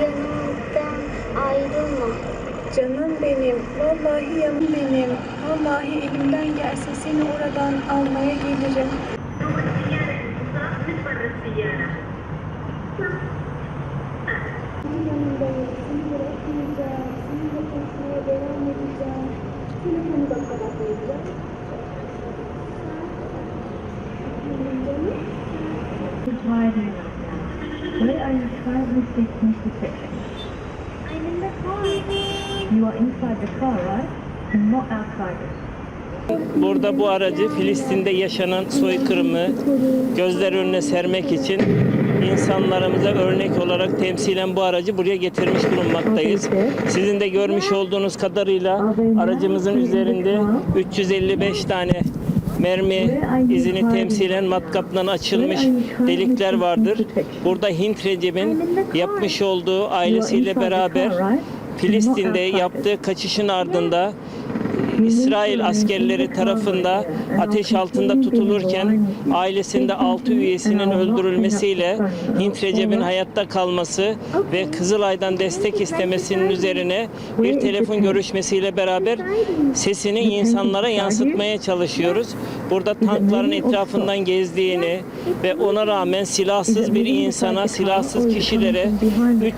Yanımdan ayrılma. Canım benim, vallahi yanım benim. Vallahi elimden gelse seni oradan almaya gelirim. Yanındayım, seni bırakmayacağım. Seninle konuşmaya devam edeceğim. Telefonu da kapatmayacağım. Where are you currently seeking protection? I'm in the car. You are inside the car, right? You're not outside. Burada bu aracı Filistin'de yaşanan soykırımı gözler önüne sermek için insanlarımıza örnek olarak temsilen bu aracı buraya getirmiş bulunmaktayız. Sizin de görmüş olduğunuz kadarıyla aracımızın üzerinde 355 tane mermi izini temsilen matkaptan açılmış delikler vardır. Burada Hint Recep'in yapmış olduğu ailesiyle beraber Filistin'de yaptığı kaçışın ardında İsrail askerleri tarafında ateş altında tutulurken ailesinde 6 üyesinin öldürülmesiyle Hint Recep'in hayatta kalması ve Kızılay'dan destek istemesinin üzerine bir telefon görüşmesiyle beraber sesini insanlara yansıtmaya çalışıyoruz. Burada tankların etrafından gezdiğini ve ona rağmen silahsız bir insana, silahsız kişilere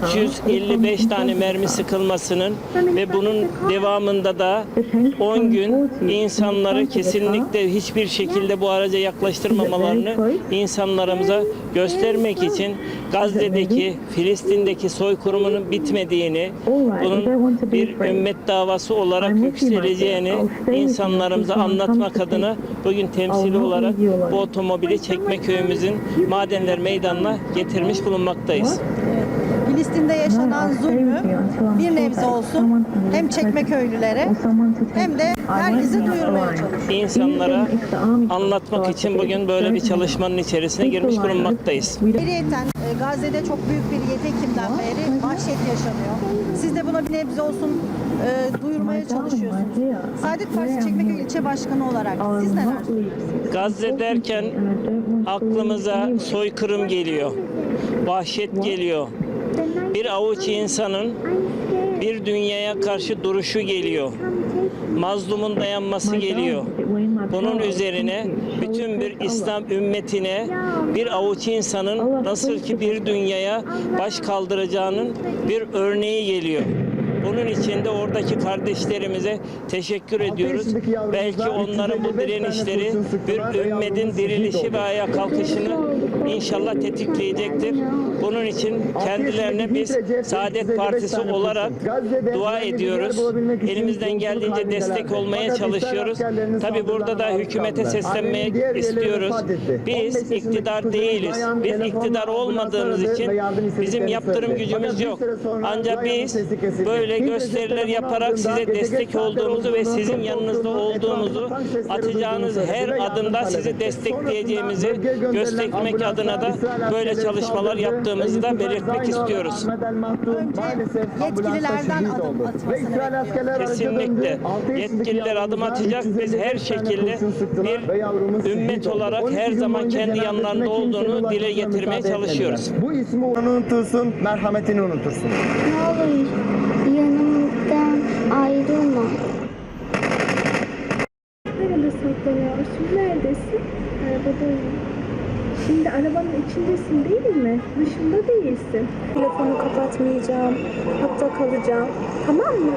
355 tane mermi sıkılmasının ve bunun devamında da 10 gün insanları kesinlikle hiçbir şekilde bu araca yaklaştırmamalarını insanlarımıza göstermek için Gazze'deki, Filistin'deki soykırımının bitmediğini, bunun bir ümmet davası olarak yükseleceğini insanlarımıza anlatmak adına bugün temsili olarak bu otomobili Çekmeköy'ümüzün Madenler Meydanı'na getirmiş bulunmaktayız. Filistin'de yaşanan zulmü olsun hem Çekmeköylülere hem de herkese duyurmaya çalışıyor. İnsanlara anlatmak için bugün böyle bir çalışmanın içerisine girmiş bulunmaktayız. Ayrıyeten e, Gazze'de çok büyük bir 7 Ekim'den beri vahşet yaşanıyor. Siz de buna bir nebze olsun e, duyurmaya çalışıyorsunuz. Saadet Partisi Çekmeköy İlçe Başkanı olarak siz neler? Gazze derken aklımıza soykırım geliyor. Vahşet geliyor. Bir avuç insanın bir dünyaya karşı duruşu geliyor. Mazlumun dayanması geliyor. Bunun üzerine bütün bir İslam ümmetine bir avuç insanın nasıl ki bir dünyaya baş kaldıracağının bir örneği geliyor. Bunun için de oradaki kardeşlerimize teşekkür ediyoruz. Belki onların bu direnişleri bir ümmetin dirilişi ve ayağa kalkışını inşallah tetikleyecektir. Bunun için kendilerine biz Saadet Partisi olarak dua ediyoruz. Elimizden geldiğince destek olmaya çalışıyoruz. Tabi burada da hükümete seslenmek istiyoruz. Biz iktidar değiliz. Biz iktidar olmadığımız için bizim yaptırım gücümüz yok. Ancak biz böyle gösteriler yaparak size destek olduğumuzu ve sizin yanınızda olduğumuzu atacağınız her adımda sizi destekleyeceğimizi göstermek adına da böyle çalışmalar yaptığımızı da belirtmek istiyoruz. Önce yetkililerden adım atmasını. Kesinlikle. Yetkililer adım atacak. Biz her şekilde bir ümmet olarak her zaman kendi yanlarında olduğunu dile getirmeye çalışıyoruz. Bu ismi unutursun, merhametini unutursun. Ne olur yanımdan ayrılma. Nerede saklanıyorsun? Neredesin? Arabadayım. Şimdi arabanın içindesin değil mi? Dışında değilsin. Telefonu kapatmayacağım. Hatta kalacağım. Tamam mı?